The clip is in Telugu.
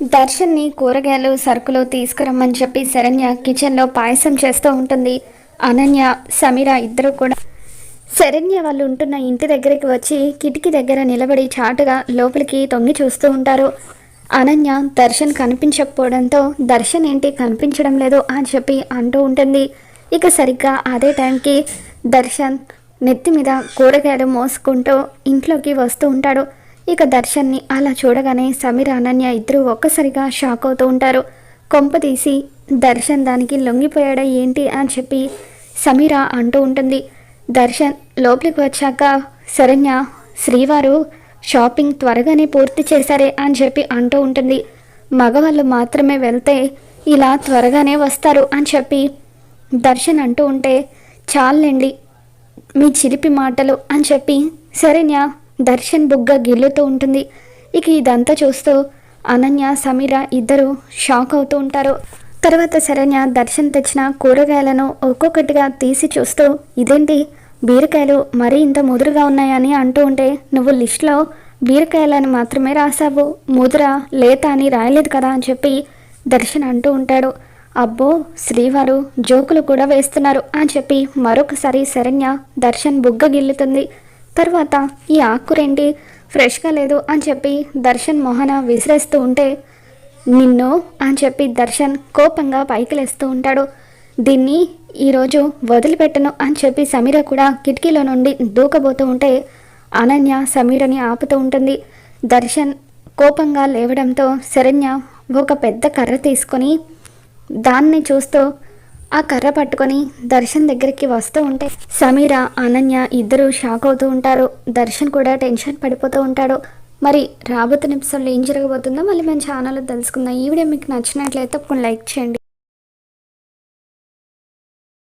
దర్శన్ని కూరగాయలు సరుకులు తీసుకురమ్మని చెప్పి శరణ్య కిచెన్లో పాయసం చేస్తూ ఉంటుంది. అనన్య సమీర ఇద్దరు కూడా శరణ్య వాళ్ళు ఉంటున్న ఇంటి దగ్గరికి వచ్చి కిటికీ దగ్గర నిలబడి చాటుగా లోపలికి తొంగి చూస్తూ ఉంటారు. అనన్య దర్శన్ కనిపించకపోవడంతో దర్శన్ ఏంటి కనిపించడం లేదు అని చెప్పి అంటూ ఉంటుంది. ఇక సరిగ్గా అదే టైంకి దర్శన్ నెత్తి మీద కూరగాయలు మోసుకుంటూ ఇంట్లోకి వస్తూ ఉంటాడు. ఇక దర్శన్ని అలా చూడగానే సమీర అనన్య ఇద్దరు ఒక్కసారిగా షాక్ అవుతూ ఉంటారు. కొంప తీసి దర్శన్ దానికి లొంగిపోయాడా ఏంటి? అని చెప్పి సమీర అంటూ ఉంటుంది. దర్శన్ లోపలికి వచ్చాక శరణ్య శ్రీవారు షాపింగ్ త్వరగానే పూర్తి చేశారే అని చెప్పి అంటూ ఉంటుంది. మగవాళ్ళు మాత్రమే వెళ్తే ఇలా త్వరగానే వస్తారు అని చెప్పి దర్శన్ అంటూ ఉంటే చాలండి మీ చిలిపి మాటలు అని చెప్పి శరణ్య దర్శన్ బుగ్గ గిల్లుతూ ఉంటుంది. ఇక ఇదంతా చూస్తూ అనన్య సమీర ఇద్దరు షాక్ అవుతూ ఉంటారు. తర్వాత శరణ్య దర్శన్ తెచ్చిన కూరగాయలను ఒక్కొక్కటిగా తీసి చూస్తూ ఇదేంటి? బీరకాయలు మరీ ఇంత ముదురుగా ఉన్నాయని అంటూ ఉంటే నువ్వు లిస్ట్లో బీరకాయలను మాత్రమే రాసావు ముదుర లేత అని రాయలేదు కదా అని చెప్పి దర్శన్ అంటూ ఉంటాడు. అబ్బో శ్రీవారు జోకులు కూడా వేస్తున్నారు అని చెప్పి మరొకసారి శరణ్య దర్శన్ బుగ్గ గిల్లుతుంది. తర్వాత ఈ ఆకురేంటి ఫ్రెష్గా లేదు అని చెప్పి దర్శన్ మోహన విసిరేస్తూ ఉంటే నిన్ను అని చెప్పి దర్శన్ కోపంగా పైకి లేస్తూ ఉంటాడు. దీన్ని ఈరోజు వదిలిపెట్టను అని చెప్పి సమీర కూడా కిటికీలో నుండి దూకబోతూ ఉంటే అనన్య సమీరని ఆపుతూ ఉంటుంది. దర్శన్ కోపంగా లేవడంతో శరణ్య ఒక పెద్ద కర్ర తీసుకొని దాన్ని చూస్తూ ఆ కర్ర పట్టుకొని దర్శన్ దగ్గరికి వస్తూ ఉంటే సమీర అనన్య ఇద్దరు షాక్ అవుతూ ఉంటారు. దర్శన్ కూడా టెన్షన్ పడిపోతూ ఉంటాడు. మరి రాబోతున్న ఎపిసోడ్లో ఏం జరగబోతుందో మళ్ళీ మన ఛానల్లో తెలుసుకుందాం. ఈ వీడియో మీకు నచ్చినట్లయితే తప్పకుండా లైక్ చేయండి.